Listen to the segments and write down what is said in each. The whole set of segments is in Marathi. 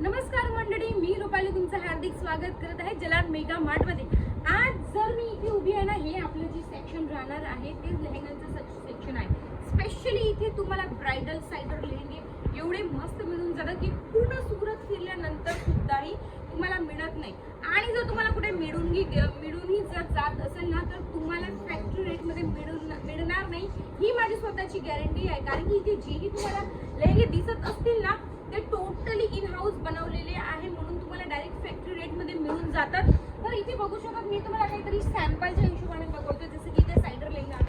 नमस्कार मंडळी मी रुपाली तुमचं हार्दिक स्वागत करत आहे जलान मेगा मार्टमध्ये. आज जर मी इथे उभी आहे ना हे आपलं जे सेक्शन राहणार आहे ते लेहंगांचं सेक्शन आहे. स्पेशली इथे तुम्हाला ब्रायडल सायडर लेहंगे एवढे मस्त मिळून जातात की पूर्ण सुरत फिरल्यानंतर सुद्धाही तुम्हाला मिळत नाही. आणि जर तुम्हाला कुठे मिळूनही मिळूनही जर जात असेल ना तर तुम्हाला फॅक्टरी रेटमध्ये मिळून मिळणार नाही. ही माझी स्वतःची गॅरंटी आहे. कारण की इथे जेही तुम्हाला लेहंगे दिसत असतील ना ते टोटली इन हाऊस बनवलेले आहे म्हणून तुम्हाला डायरेक्ट फॅक्टरी रेटमध्ये मिळून जातात. तर इथे बघू शकत मी तुम्हाला काहीतरी सॅम्पलच्या हिशोबाने बघवतो जसं की इथे सायडर लेहंगा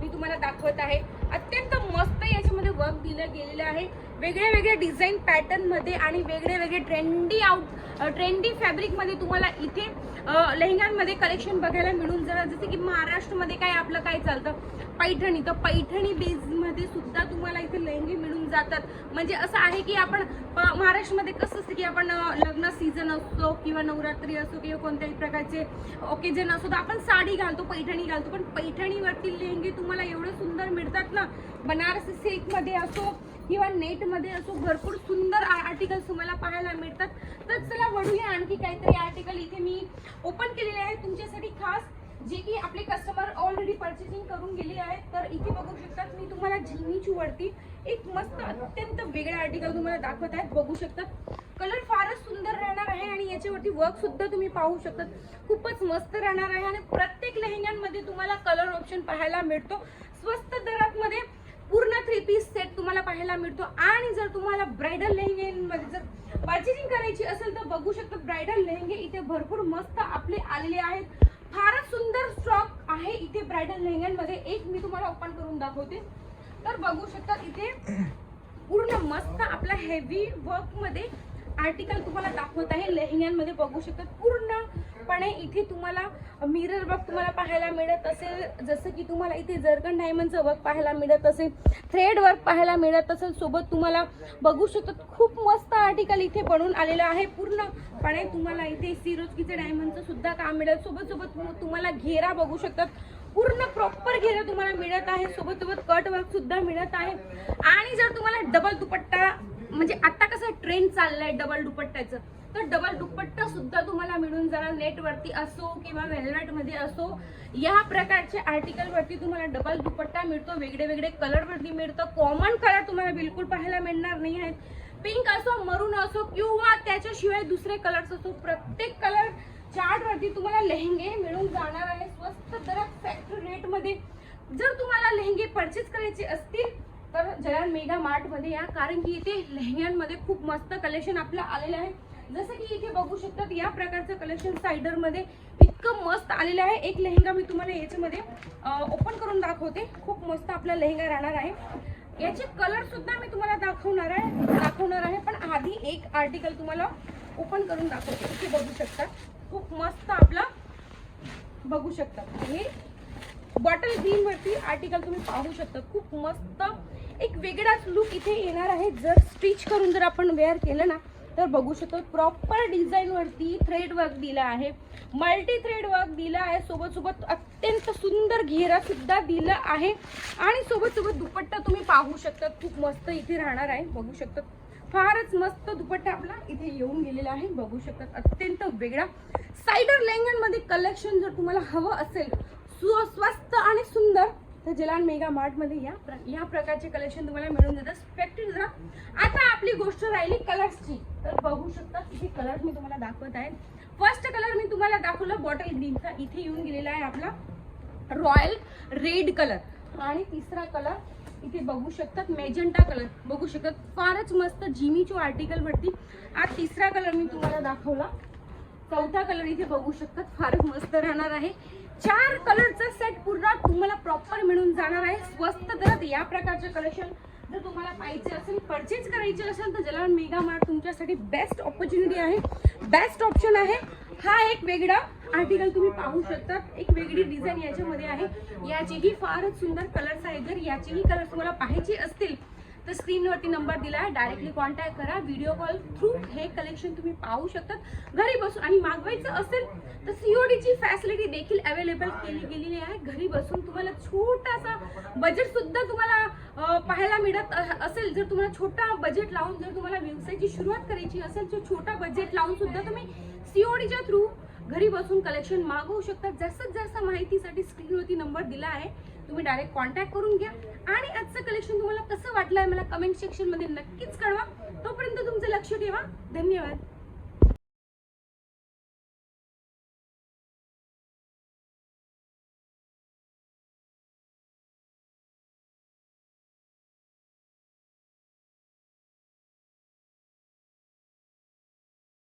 मी तुम्हाला दाखवत आहे. अत्यंत मस्त याच्यामध्ये वर्क दिलं गेलेलं आहे. वेगळ्या वेगळ्या डिझाईन पॅटर्नमध्ये आणि वेगळे वेगळे ट्रेंडी आउट ट्रेंडी फॅब्रिकमध्ये तुम्हाला इथे लेहंग्यांमध्ये कलेक्शन बघायला मिळून जाणार. जसे की महाराष्ट्रमध्ये काय आपलं काय चालतं? पैठणी. तर पैठणी बेजमध्ये सुद्धा तुम्हाला इथे लेहंगे मिळून जातात. म्हणजे असं आहे की आपण प- महाराष्ट्रामध्ये कसं असतं की आपण लग्न सीझन असतो किंवा नवरात्री असो किंवा कोणत्याही प्रकारचे ओकेजन असो तर आपण साडी घालतो पैठणी घालतो. पण पैठणीवरती लेहंगे तुम्हाला एवढं सुंदर मिळतात ना बनारसी सिल्कमध्ये असो किंवा नेटमध्ये असो भरपूर सुंदर आर्टिकल्स तुम्हाला पाहायला मिळतात. तर चला वळूया आणखी काहीतरी आर्टिकल इथे मी ओपन केलेले आहे तुमच्यासाठी खास जे की आपले कस्टमर ऑलरेडी पर्चेसिंग करून गेले आहेत. तर इथे बघू शकतात मी तुम्हाला झिमीची वरती एक मस्त अत्यंत वेगळा आर्टिकल तुम्हाला दाखवत आहेत बघू शकतात. कलर फारच सुंदर राहणार आहे आणि याच्यावरती वर्क सुद्धा तुम्ही पाहू शकतात. खूपच मस्त राहणार आहे आणि प्रत्येक लेहंग्यांमध्ये तुम्हाला कलर ऑप्शन पाहायला मिळतो. स्वस्त दरात मध्ये पूर्ण थ्री पीस सेट तुम्हाला पाहायला मिळतो. आणि जर तुम्हाला ब्रायडल लेहंग्यांमध्ये जर पर्चेसिंग करायची असेल तर बघू शकता ब्रायडल लेहंगे इथे भरपूर मस्त आपले आलेले आहेत. फारच सुंदर स्टॉक आहे इथे ब्रायडल लेहंग्यांमध्ये. एक मी तुम्हाला ओपन करून दाखवते. तर बघू शकता इथे पूर्ण मस्त आपला हेवी वर्कमध्ये आर्टिकल तुम्हाला दाखवत आहे. लेहंग्यांमध्ये बघू शकता पण इथे तुम्हाला मिरर वर्क तुम्हाला पाहायला मिळत असेल. जसं की तुम्हाला इथे जर्गन डायमंडचं वर्क पाहायला मिळत असेल. थ्रेड वर्क पाहायला मिळत असेल. सोबत तुम्हाला बघू शकतात खूप मस्त आर्टिकल इथे बनवून आलेलं आहे. पूर्णपणे तुम्हाला इथे सिरोजकीचं डायमंडचं सुद्धा काम मिळेल. सोबत सोबत तुम्हाला घेरा बघू शकतात. पूर्ण प्रॉपर घेरा तुम्हाला मिळत आहे. सोबत सोबत कट वर्क सुद्धा मिळत आहे. आणि जर तुम्हाला डबल दुपट्टा म्हणजे आता कसं ट्रेंड चाललाय डबल दुपट्ट्याचं तर डबल दुपट्टा सुद्धा तुम्हाला मिळून जाणार. नेटवरती असो किंवा वेलवेटमध्ये असो या प्रकारचे आर्टिकलवरती तुम्हाला डबल दुपट्टा मिळतो. वेगळे वेगळे कलरवरती मिळतं. कॉमन कलर तुम्हाला बिलकुल पाहायला मिळणार नाही आहेत. पिंक असो मरून असो किंवा त्याच्याशिवाय दुसरे कलर्स असो प्रत्येक कलर चार्टवरती तुम्हाला लेहंगे मिळून जाणार आहे. स्वस्त दरात फॅक्टरी रेटमध्ये जर तुम्हाला लेहंगे परचेस करायचे असतील तर जयान मेगा मार्टमध्ये या. कारण की इथे लेहंग्यांमध्ये खूप मस्त कलेक्शन आपलं आलेलं आहे. जसं की इथे बघू शकतात या प्रकारचं कलेक्शन सायडरमध्ये इतकं मस्त आलेलं आहे. एक लेहंगा मी तुम्हाला याच्यामध्ये ओपन करून दाखवते. खूप मस्त आपला लेहंगा राहणार आहे. याचे कलर सुद्धा मी तुम्हाला दाखवणार आहे दाखवणार आहे. पण आधी एक आर्टिकल तुम्हाला ओपन करून दाखवते. इथे बघू शकता. खूप मस्त आपला बघू शकता. हे बॉटल ग्रीन वरती आर्टिकल तुम्ही पाहू शकता. खूप मस्त एक वेगळाच लुक इथे येणार आहे. जर स्टिच करून जर आपण वेअर केलं ना तर बघू शकतो प्रॉपर डिझाईनवरती थ्रेड वर्क दिला आहे. मल्टी थ्रेड वर्क दिला आहे. सोबत सोबत अत्यंत सुंदर घेरा सुद्धा दिला आहे. आणि सोबत सोबत दुपट्टा तुम्ही पाहू शकता. खूप मस्त इथे राहणार आहे. बघू शकतात फारच मस्त दुपट्टा आपला इथे येऊन गेलेला आहे. बघू शकतात अत्यंत वेगळा. सायडर लेंगनमध्ये कलेक्शन जर तुम्हाला हवं असेल सु स्वस्त आणि सुंदर तर जलान मेगा मार्टमध्ये या प्र या प्रकारचे कलेक्शन तुम्हाला मिळून जातात स्पेक्टिव्ह जरा आता आपली गोष्ट राहिली कलर्सची तर बघू शकता किती कलर मी तुम्हाला दाखवत आहे. फर्स्ट कलर मी तुम्हाला दाखवलं बॉटल ग्रीनचा इथे येऊन गेलेला आहे आपला रॉयल रेड कलर आणि तिसरा कलर इथे बघू शकतात मेजंटा कलर बघू शकतात फारच मस्त जिमीचो आर्टिकल वरती आज तिसरा कलर मी तुम्हाला दाखवला. चौथा कलर इथे बघू शकतात फारच मस्त राहणार आहे. चार कलरचा सेट पूर्ण तुम्हाला प्रॉपर मिळून जाणार आहे. स्वस्त दरात या प्रकारचे कलेक्शन जर तुम्हाला पाहिजे असेल परचेज करायचे असेल तर जलावन मेगा मार्ट तुमच्यासाठी बेस्ट ऑपॉर्च्युनिटी आहे. बेस्ट ऑप्शन आहे. हा एक वेगळा आर्टिकल तुम्ही पाहू शकता. एक वेगळी डिझाईन याच्यामध्ये आहे. याचेही फारच सुंदर कलर्स आहेत. जर याचेही कलर तुम्हाला पाहायचे असतील तर स्क्रीनवरती नंबर दिला आहे. डायरेक्टली कॉन्टॅक्ट करा. व्हिडिओ कॉल थ्रू हे कलेक्शन तुम्ही पाहू शकतात घरी बसून आणि मागवायचं असेल तर सीओडीची फॅसिलिटी देखील अवेलेबल केली गेलेली आहे. घरी बसून तुम्हाला छोटासा बजेटसुद्धा तुम्हाला पाहायला मिळत असेल. जर तुम्हाला छोटा बजेट लावून जर तुम्हाला व्यवसायाची सुरुवात करायची असेल तर छोटा बजेट लावून सुद्धा तुम्ही सीओडीच्या थ्रू घरी बसून कलेक्शन मागवू शकता. जास्तीत जास्त माहितीसाठी स्क्रीनवरती नंबर दिला आहे. तुम्ही डायरेक्ट कॉन्टॅक्ट करून घ्या. आणि आजचं कलेक्शन तुम्हाला कसं वाटलं आहे मला कमेंट सेक्शनमध्ये नक्कीच कळवा. तोपर्यंत तुमचं लक्ष ठेवा. धन्यवाद.